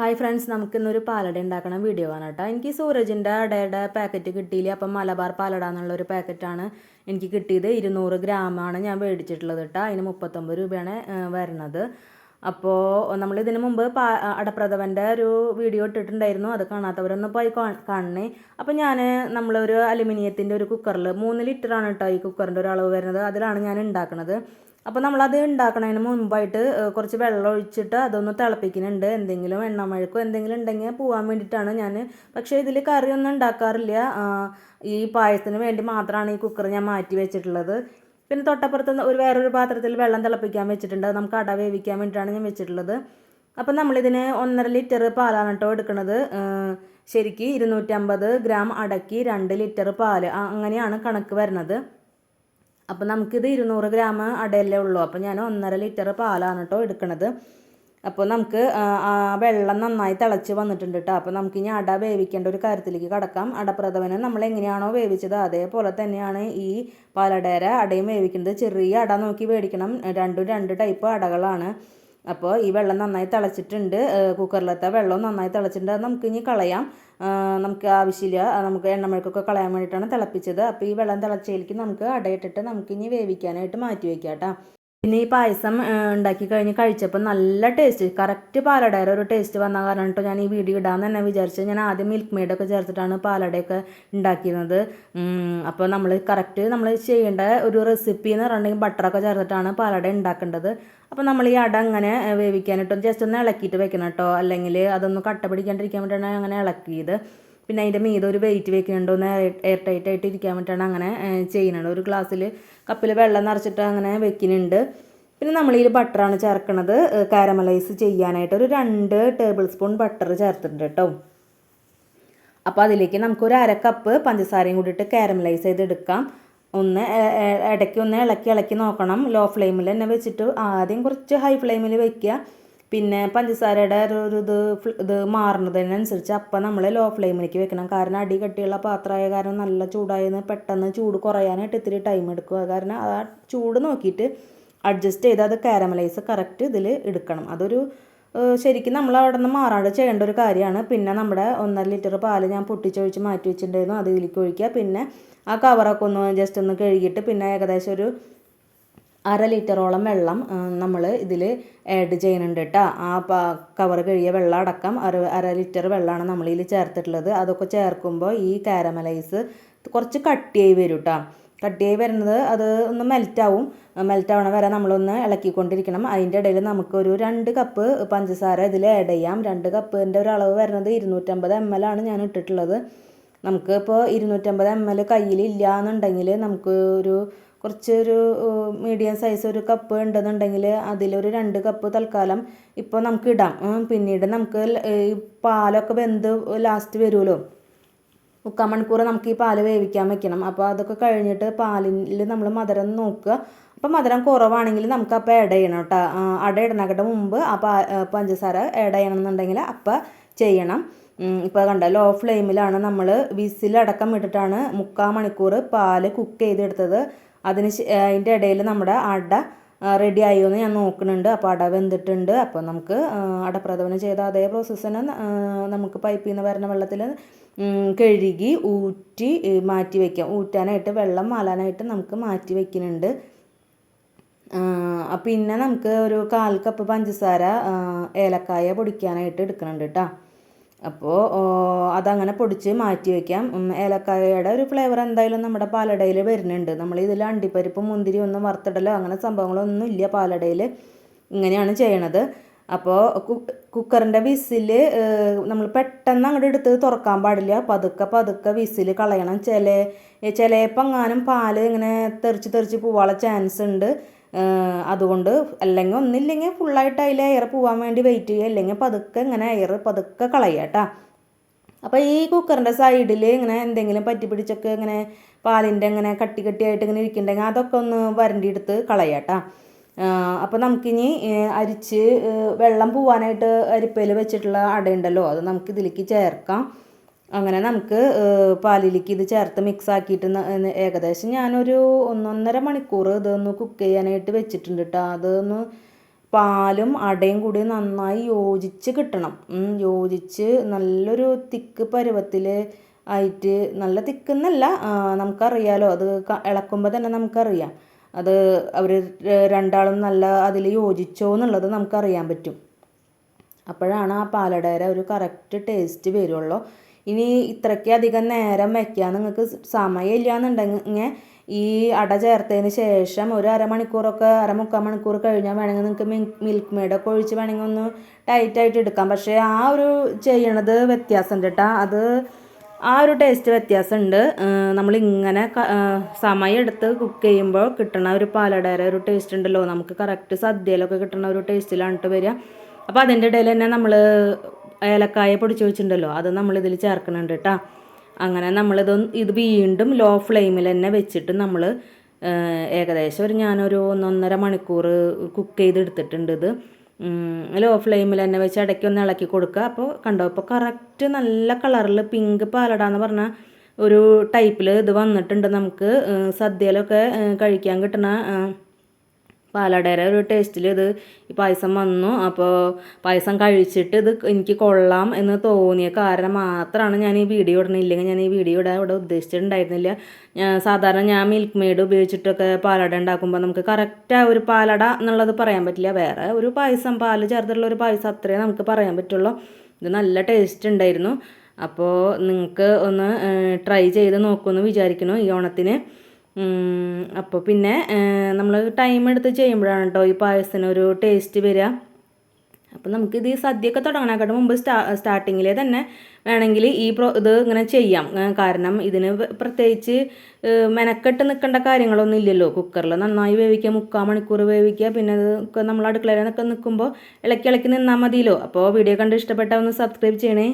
Hi friends നമുക്കിന്നൊരു പാലട ഉണ്ടാക്കണ. Video ആണ് കേട്ടോ. എനിക്ക് സൂരജിന്റെ അടയുടെ പാക്കറ്റ് കിട്ടിയില്ല? അപ്പം മലബാർ പാലട എന്നുള്ളൊരു പാക്കറ്റാണ് എനിക്ക് കിട്ടിയത്. ഇരുന്നൂറ് ഗ്രാമാണ് ഞാൻ മേടിച്ചിട്ടുള്ളത് കേട്ടോ. അതിന് മുപ്പത്തൊമ്പത് രൂപയാണ് വരുന്നത്. അപ്പോൾ നമ്മൾ ഇതിന് മുമ്പ് പാ അടപ്രഥവന്റെ ഒരു വീഡിയോ ഇട്ടിട്ടുണ്ടായിരുന്നു. അത് കാണാത്തവരൊന്ന് പോയി കാണണേ. അപ്പോൾ ഞാൻ നമ്മളൊരു അലുമിനിയത്തിന്റെ ഒരു കുക്കറിൽ മൂന്ന് ലിറ്ററാണ് കേട്ടോ ഈ കുക്കറിന്റെ ഒരു അളവ് വരുന്നത്. അതിലാണ് ഞാൻ ഉണ്ടാക്കുന്നത് അപ്പോൾ നമ്മളത് ഉണ്ടാക്കണതിന് മുമ്പായിട്ട് കുറച്ച് വെള്ളം ഒഴിച്ചിട്ട് അതൊന്ന് തിളപ്പിക്കുന്നുണ്ട്. എന്തെങ്കിലും എണ്ണമഴക്കോ എന്തെങ്കിലും ഉണ്ടെങ്കിൽ പോകാൻ വേണ്ടിയിട്ടാണ് ഞാൻ പക്ഷേ ഇതിൽ കറിയൊന്നും ഉണ്ടാക്കാറില്ല. ഈ പായസത്തിന് വേണ്ടി മാത്രമാണ് ഈ കുക്കർ ഞാൻ മാറ്റി വെച്ചിട്ടുള്ളത്. പിന്നെ തൊട്ടപ്പുറത്ത് ഒരു വേറൊരു പാത്രത്തിൽ വെള്ളം തിളപ്പിക്കാൻ വെച്ചിട്ടുണ്ട്. നമുക്ക് അട വേവിക്കാൻ വേണ്ടിയിട്ടാണ് ഞാൻ വെച്ചിട്ടുള്ളത്. അപ്പം നമ്മളിതിന് ഒന്നര ലിറ്റർ പാലാണ് കേട്ടോ എടുക്കുന്നത് ശരിക്ക് ഇരുന്നൂറ്റമ്പത് ഗ്രാം അടക്കി രണ്ട് ലിറ്റർ പാൽ അങ്ങനെയാണ് കണക്ക് വരുന്നത്. അപ്പോൾ നമുക്കിത് ഇരുന്നൂറ് ഗ്രാം അടയല്ലേ ഉള്ളൂ. അപ്പോൾ ഞാൻ ഒന്നര ലിറ്റർ പാലാണ് കേട്ടോ എടുക്കണത്. അപ്പോൾ നമുക്ക് വെള്ളം നന്നായി തിളച്ച് വന്നിട്ടുണ്ട് കേട്ടോ അപ്പോൾ നമുക്ക് ഇനി അട വേവിക്കേണ്ട ഒരു കാര്യത്തിലേക്ക് കടക്കാം. അടപ്രഥമന് നമ്മൾ എങ്ങനെയാണോ വേവിച്ചത് അതേപോലെ തന്നെയാണ് ഈ പാലടേര അടയും വേവിക്കുന്നത്. ചെറിയ അട നോക്കി മേടിക്കണം രണ്ടും രണ്ട് ടൈപ്പ് അടകളാണ്. അപ്പോൾ ഈ വെള്ളം നന്നായി തിളച്ചിട്ടുണ്ട്. കുക്കറിലത്തെ വെള്ളം നന്നായി തിളച്ചിട്ടുണ്ട്. അത് നമുക്ക് ഇനി കളയാം. നമുക്ക് ആവശ്യമില്ല. നമുക്ക് നമുക്ക് എണ്ണമെഴുക്കൊക്കെ കളയാൻ വേണ്ടിയിട്ടാണ് തിളപ്പിച്ചത്. അപ്പോൾ ഈ വെള്ളം തിളച്ചതിലേക്ക് നമുക്ക് അടയിട്ടിട്ട് നമുക്കിനി വേവിക്കാനായിട്ട് മാറ്റി വയ്ക്കാം കേട്ടോ. പിന്നെ ഈ പായസം ഉണ്ടാക്കി കഴിഞ്ഞ് കഴിച്ചപ്പോൾ നല്ല ടേസ്റ്റ് കറക്റ്റ് പാലടയുടെ ഒരു ടേസ്റ്റ് വന്ന കാരണം ഞാൻ ഈ വീഡിയോ ഇടാമെന്ന് തന്നെ വിചാരിച്ചത്. ഞാൻ ആദ്യം മിൽക്ക് മെയ്ഡൊക്കെ ചേർത്തിട്ടാണ് പാലടയൊക്കെ ഉണ്ടാക്കിയിരുന്നത്. അപ്പോൾ നമ്മൾ കറക്റ്റ് നമ്മൾ ചെയ്യേണ്ട ഒരു റെസിപ്പി എന്ന് പറഞ്ഞിട്ടുണ്ടെങ്കിൽ ബട്ടറൊക്കെ ചേർത്തിട്ടാണ് പാലട ഉണ്ടാക്കേണ്ടത്. അപ്പോൾ നമ്മൾ ഈ അട അങ്ങനെ വേവിക്കാനിട്ടോ ജസ്റ്റ് ഒന്ന് ഇളക്കിയിട്ട് വെക്കണം കേട്ടോ അല്ലെങ്കിൽ അതൊന്ന് കട്ട പിടിക്കാണ്ടിരിക്കാൻ വേണ്ടിയിട്ടാണ് അങ്ങനെ ഇളക്കിയത്. പിന്നെ അതിന്റെ മീതെ ഒരു വെയിറ്റ് വെക്കുന്നുണ്ടോ. ഒന്ന് എയർ ടൈറ്റ് ആയിട്ട് ഇരിക്കാൻ വേണ്ടിയിട്ടാണ് അങ്ങനെ ചെയ്യുന്നത്. ഒരു ഗ്ലാസ്സിൽ കപ്പിൽ വെള്ളം നിറച്ചിട്ട് അങ്ങനെ വെക്കുന്നുണ്ട്. പിന്നെ നമ്മൾ ഇതിൽ ബട്ടറാണ് ചേർക്കണത്. കാരമലൈസ് ചെയ്യാനായിട്ട് ഒരു രണ്ട് ടേബിൾ സ്പൂൺ ബട്ടർ ചേർത്തിട്ടുണ്ട് കേട്ടോ. അപ്പോൾ അതിലേക്ക് നമുക്ക് ഒരു അര കപ്പ് പഞ്ചസാരയും കൂടിയിട്ട് കാരമലൈസ് ചെയ്തെടുക്കാം. ഒന്ന് ഇടയ്ക്ക് ഒന്ന് ഇളക്കി ഇളക്കി നോക്കണം. ലോ ഫ്ലെയിമിൽ തന്നെ വെച്ചിട്ട് ആദ്യം കുറച്ച് ഹൈ ഫ്ലെയിമിൽ വെക്കുക. പിന്നെ പഞ്ചസാരയുടെ ഒരു ഇത് ഇത് മാറുന്നതിനനുസരിച്ച് അപ്പം നമ്മൾ ലോ ഫ്ലെയിമിലേക്ക് വെക്കണം. കാരണം അടി കട്ടിയുള്ള പാത്രമായ കാരണം നല്ല ചൂടായെന്ന് പെട്ടെന്ന് ചൂട് കുറയാനായിട്ട് ഇത്തിരി ടൈം എടുക്കുക കാരണം ആ ചൂട് നോക്കിയിട്ട് അഡ്ജസ്റ്റ് ചെയ്ത് അത് കാരമലൈസ് കറക്റ്റ് ഇതിൽ എടുക്കണം. അതൊരു ശരിക്കും നമ്മൾ അവിടെ നിന്ന് മാറാണ്ട് ചെയ്യേണ്ട ഒരു കാര്യമാണ്. പിന്നെ നമ്മുടെ ഒന്നര ലിറ്റർ പാൽ ഞാൻ പൊട്ടിച്ചൊഴിച്ച് മാറ്റി വെച്ചിട്ടുണ്ടായിരുന്നു. ഇതിലേക്ക് ഒഴിക്കുക. പിന്നെ ആ കവറൊക്കെ ഒന്ന് ജസ്റ്റ് ഒന്ന് കഴുകിയിട്ട് പിന്നെ ഏകദേശം ഒരു അര ലിറ്ററോളം വെള്ളം നമ്മൾ ഇതിൽ ആഡ് ചെയ്യുന്നുണ്ട് കേട്ടോ ആ കവർ കഴിയ വെള്ളം അടക്കം അര അര ലിറ്റർ വെള്ളമാണ് നമ്മൾ ഇതിൽ ചേർത്തിട്ടുള്ളത്. അതൊക്കെ ചേർക്കുമ്പോൾ ഈ കാരമലൈസ് കുറച്ച് കട്ടിയായി വരും കേട്ടോ കട്ടിയായി വരുന്നത് അത് ഒന്ന് മെൽറ്റാവും മെൽറ്റാവണ വരെ നമ്മളൊന്ന് ഇളക്കിക്കൊണ്ടിരിക്കണം. അതിന്റെ ഇടയിൽ നമുക്കൊരു രണ്ട് കപ്പ് പഞ്ചസാര ഇതിൽ ആഡ് ചെയ്യാം. രണ്ട് കപ്പിന്റെ ഒരു അളവ് വരുന്നത് ഇരുന്നൂറ്റമ്പത് എം എൽ ആണ് ഞാൻ ഇട്ടിട്ടുള്ളത്. നമുക്ക് ഇപ്പോൾ ഇരുന്നൂറ്റമ്പത് എം എൽ കയ്യിൽ ഇല്ല എന്നുണ്ടെങ്കിൽ നമുക്ക് ഒരു കുറച്ചൊരു മീഡിയം സൈസ് ഒരു കപ്പ് ഉണ്ടെന്നുണ്ടെങ്കിൽ അതിലൊരു രണ്ട് കപ്പ് തൽക്കാലം ഇപ്പോൾ നമുക്ക് ഇടാം. പിന്നീട് നമുക്ക് ഈ പാലൊക്കെ വെന്ത് ലാസ്റ്റ് വരുമല്ലോ. മുക്കാൽ മണിക്കൂർ നമുക്ക് ഈ പാൽ വേവിക്കാൻ വെക്കണം. അപ്പോൾ അതൊക്കെ കഴിഞ്ഞിട്ട് പാലിൽ നമ്മൾ മധുരം നോക്കുക. അപ്പോൾ മധുരം കുറവാണെങ്കിൽ നമുക്ക് അപ്പോൾ ആഡ് ചെയ്യണം കേട്ടോ. അട ഇടണക്കട്ട് മുമ്പ് ആ പഞ്ചസാര ആഡ് ചെയ്യണം എന്നുണ്ടെങ്കിൽ അപ്പം ചെയ്യണം. ഇപ്പോൾ കണ്ട ലോ ഫ്ലെയിമിലാണ് നമ്മൾ വിസിലടക്കം ഇട്ടിട്ടാണ് മുക്കാൽ മണിക്കൂർ പാൽ കുക്ക് ചെയ്തെടുത്തത്. അതിന് അതിന്റെ ഇടയിൽ നമ്മുടെ അട റെഡി ആയോ എന്ന് ഞാൻ നോക്കുന്നുണ്ട്. അപ്പോൾ അട വെന്തിട്ടുണ്ട്. അപ്പോൾ നമുക്ക് അട അടപ്രഥമനം ചെയ്ത അതേ പ്രോസസ്സ് തന്നെ നമുക്ക് പൈപ്പിൽ നിന്ന് വരുന്ന വെള്ളത്തിൽ കഴുകി ഊറ്റി മാറ്റി വയ്ക്കാം ഊറ്റാനായിട്ട് വെള്ളം മാലാനായിട്ട് നമുക്ക് മാറ്റി വയ്ക്കുന്നുണ്ട് പിന്നെ നമുക്ക് ഒരു കാൽ കപ്പ് പഞ്ചസാര ഏലക്കായ പൊടിക്കാനായിട്ട് എടുക്കുന്നുണ്ട് കേട്ടോ. അപ്പോൾ അതങ്ങനെ പൊടിച്ച് മാറ്റി വയ്ക്കാം ഏലക്കായയുടെ ഒരു ഫ്ലേവർ എന്തായാലും നമ്മുടെ പാലടയിൽ വരുന്നുണ്ട്. നമ്മൾ ഇതിൽ അണ്ടിപ്പരിപ്പ് മുന്തിരി ഒന്നും വറുത്തിടലോ അങ്ങനെ സംഭവങ്ങളൊന്നും ഇല്ല പാലടയിൽ ഇങ്ങനെയാണ് ചെയ്യണത്. അപ്പോൾ കുക്കറിന്റെ വിസിൽ നമ്മൾ പെട്ടെന്ന് അങ്ങോട്ട് എടുത്ത് തുറക്കാൻ പാടില്ല. പതുക്കെ പതുക്കെ വിസിൽ കളയണം. ചില ചിലപ്പോൾ എങ്ങാനും പാൽ ഇങ്ങനെ തെറിച്ച് തെറിച്ച് പോവാനുള്ള ചാൻസ് ഉണ്ട്. അതുകൊണ്ട് അല്ലെങ്കിൽ ഒന്നില്ലെങ്കിൽ ഫുള്ളായിട്ട് അതിൽ എയർ പോകാൻ വേണ്ടി വെയിറ്റ് ചെയ്യുക. അല്ലെങ്കിൽ പതുക്കെ ഇങ്ങനെ എയർ പതുക്കെ കളയുക അപ്പോൾ ഈ കുക്കറിന്റെ സൈഡിൽ ഇങ്ങനെ എന്തെങ്കിലും പറ്റി പിടിച്ചൊക്കെ ഇങ്ങനെ പാലിന്റെ ഇങ്ങനെ കട്ടി കട്ടിയായിട്ട് ഇങ്ങനെ ഇരിക്കുന്നുണ്ടെങ്കിൽ അതൊക്കെ ഒന്ന് വരണ്ടിയെടുത്ത് എടുത്ത് കളയാട്ടാ അപ്പോൾ നമുക്കിനി അരിച്ച് വെള്ളം പോവാനായിട്ട് അരിപ്പയിൽ വെച്ചിട്ടുള്ള അടയുണ്ടല്ലോ അത് നമുക്ക് ഇതിലേക്ക് ചേർക്കാം. അങ്ങനെ നമുക്ക് പാലിലേക്ക് ഇത് ചേർത്ത് മിക്സ് ആക്കിയിട്ട് ഏകദേശം ഞാനൊരു ഒന്നൊന്നര മണിക്കൂർ ഇതൊന്ന് കുക്ക് ചെയ്യാനായിട്ട് വെച്ചിട്ടുണ്ട് കേട്ടോ അതൊന്ന് പാലും അടയും കൂടി നന്നായി യോജിച്ച് കിട്ടണം. യോജിച്ച് നല്ലൊരു തിക്ക് പരുവത്തിൽ ആയിട്ട് നല്ല തിക്കുന്നല്ല നമുക്കറിയാലോ അത് ഇളക്കുമ്പോൾ തന്നെ നമുക്കറിയാം. അത് അവർ രണ്ടാളും നല്ല അതിൽ യോജിച്ചോ എന്നുള്ളത് നമുക്കറിയാൻ പറ്റും. അപ്പോഴാണ് ആ പാലടയുടെ ഒരു കറക്റ്റ് ടേസ്റ്റ് വരുള്ളൂ. ഇനി ഇത്രയ്ക്ക് അധികം നേരം വയ്ക്കുക നിങ്ങൾക്ക് സമയമില്ല എന്നുണ്ടെങ്കിൽ ഈ അട ചേർത്തതിന് ശേഷം ഒരു അരമണിക്കൂറൊക്കെ അരമുക്കാൽ മണിക്കൂർ കഴിഞ്ഞാൽ വേണമെങ്കിൽ നിങ്ങൾക്ക് മിൽക്ക് മെയ്ഡൊക്കെ ഒഴിച്ച് വേണമെങ്കിൽ ഒന്ന് ടൈറ്റായിട്ട് എടുക്കാം. പക്ഷേ ആ ഒരു ചെയ്യണത് വ്യത്യാസമുണ്ട് കേട്ടോ. അത് ആ ഒരു ടേസ്റ്റ് വ്യത്യാസമുണ്ട്. നമ്മളിങ്ങനെ സമയം എടുത്ത് കുക്ക് ചെയ്യുമ്പോൾ കിട്ടണ ഒരു പാലടയുടെ ഒരു ടേസ്റ്റ് ഉണ്ടല്ലോ. നമുക്ക് കറക്റ്റ് സദ്യയിലൊക്കെ കിട്ടണ ഒരു ടേസ്റ്റിലാണ് വരിക. അപ്പോൾ അതിന്റെ ഇടയിൽ തന്നെ നമ്മൾ ഏലക്കായ പൊടിച്ച് വെച്ചിട്ടുണ്ടല്ലോ അത് നമ്മൾ ഇതിൽ ചേർക്കുന്നുണ്ട് കേട്ടോ അങ്ങനെ നമ്മളിത് ഇത് വീണ്ടും ലോ ഫ്ലെയിമിൽ തന്നെ വെച്ചിട്ട് നമ്മൾ ഏകദേശം ഒരു ഞാനൊരു ഒന്നൊന്നര മണിക്കൂർ കുക്ക് ചെയ്തെടുത്തിട്ടുണ്ട് ഇത്. ലോ ഫ്ലെയിമിൽ തന്നെ വെച്ച് ഇടയ്ക്ക് ഒന്ന് ഇളക്കി കൊടുക്കുക. അപ്പോൾ കണ്ടോ ഇപ്പോൾ കറക്റ്റ് നല്ല കളറിൽ പിങ്ക് പാലട പറഞ്ഞാൽ ഒരു ടൈപ്പിൽ ഇത് വന്നിട്ടുണ്ട് നമുക്ക്. സദ്യയിലൊക്കെ കഴിക്കാൻ കിട്ടുന്ന പാലടയുടെ ഒരു ടേസ്റ്റിൽ ഇത് ഈ പായസം വന്നു. അപ്പോൾ പായസം കഴിച്ചിട്ട് ഇത് എനിക്ക് കൊള്ളാം എന്ന് തോന്നിയ കാരണം മാത്രമാണ് ഞാൻ ഈ വീഡിയോ ഇടണില്ലെങ്കിൽ ഞാൻ ഈ വീഡിയോ ഇടാൻ ഇവിടെ ഉദ്ദേശിച്ചിട്ടുണ്ടായിരുന്നില്ല. സാധാരണ ഞാൻ മിൽക്ക് മെയ്ഡ് ഉപയോഗിച്ചിട്ടൊക്കെ പാലട ഉണ്ടാക്കുമ്പോൾ നമുക്ക് കറക്റ്റ് ഒരു പാലട എന്നുള്ളത് പറയാൻ പറ്റില്ല. വേറെ ഒരു പായസം പാൽ ചേർത്തിട്ടുള്ള ഒരു പായസം അത്രേ നമുക്ക് പറയാൻ പറ്റുള്ളൂ. ഇത് നല്ല ടേസ്റ്റ് ഉണ്ടായിരുന്നു. അപ്പോൾ നിങ്ങൾക്ക് ഒന്ന് ട്രൈ ചെയ്ത് നോക്കുമെന്ന് വിചാരിക്കുന്നു ഈ ഓണത്തിന്. അപ്പോൾ പിന്നെ നമ്മൾ ടൈം എടുത്ത് ചെയ്യുമ്പോഴാണ് കേട്ടോ ഈ പായസത്തിന് ഒരു ടേസ്റ്റ് വരിക അപ്പോൾ നമുക്കിത് ഈ സദ്യയൊക്കെ തുടങ്ങണേക്കാട്ട് മുമ്പ് സ്റ്റാ സ്റ്റാർട്ടിങ്ങിലെ തന്നെ വേണമെങ്കിൽ ഈ പ്രോ ഇത് ഇങ്ങനെ ചെയ്യാം. കാരണം ഇതിന് പ്രത്യേകിച്ച് മെനക്കെട്ട് നിൽക്കേണ്ട കാര്യങ്ങളൊന്നും ഇല്ലല്ലോ. കുക്കറിൽ നന്നായി വേവിക്കുക മുക്കാൽ മണിക്കൂർ വേവിക്കുക പിന്നെ അത് ഒക്കെ നമ്മൾ അടുക്കളയിലൊക്കെ നിൽക്കുമ്പോൾ ഇളക്കി ഇളക്കി നിന്നാൽ മതിയല്ലോ. അപ്പോൾ വീഡിയോ കണ്ട് ഇഷ്ടപ്പെട്ടാൽ ഒന്ന് സബ്സ്ക്രൈബ് ചെയ്യണേ.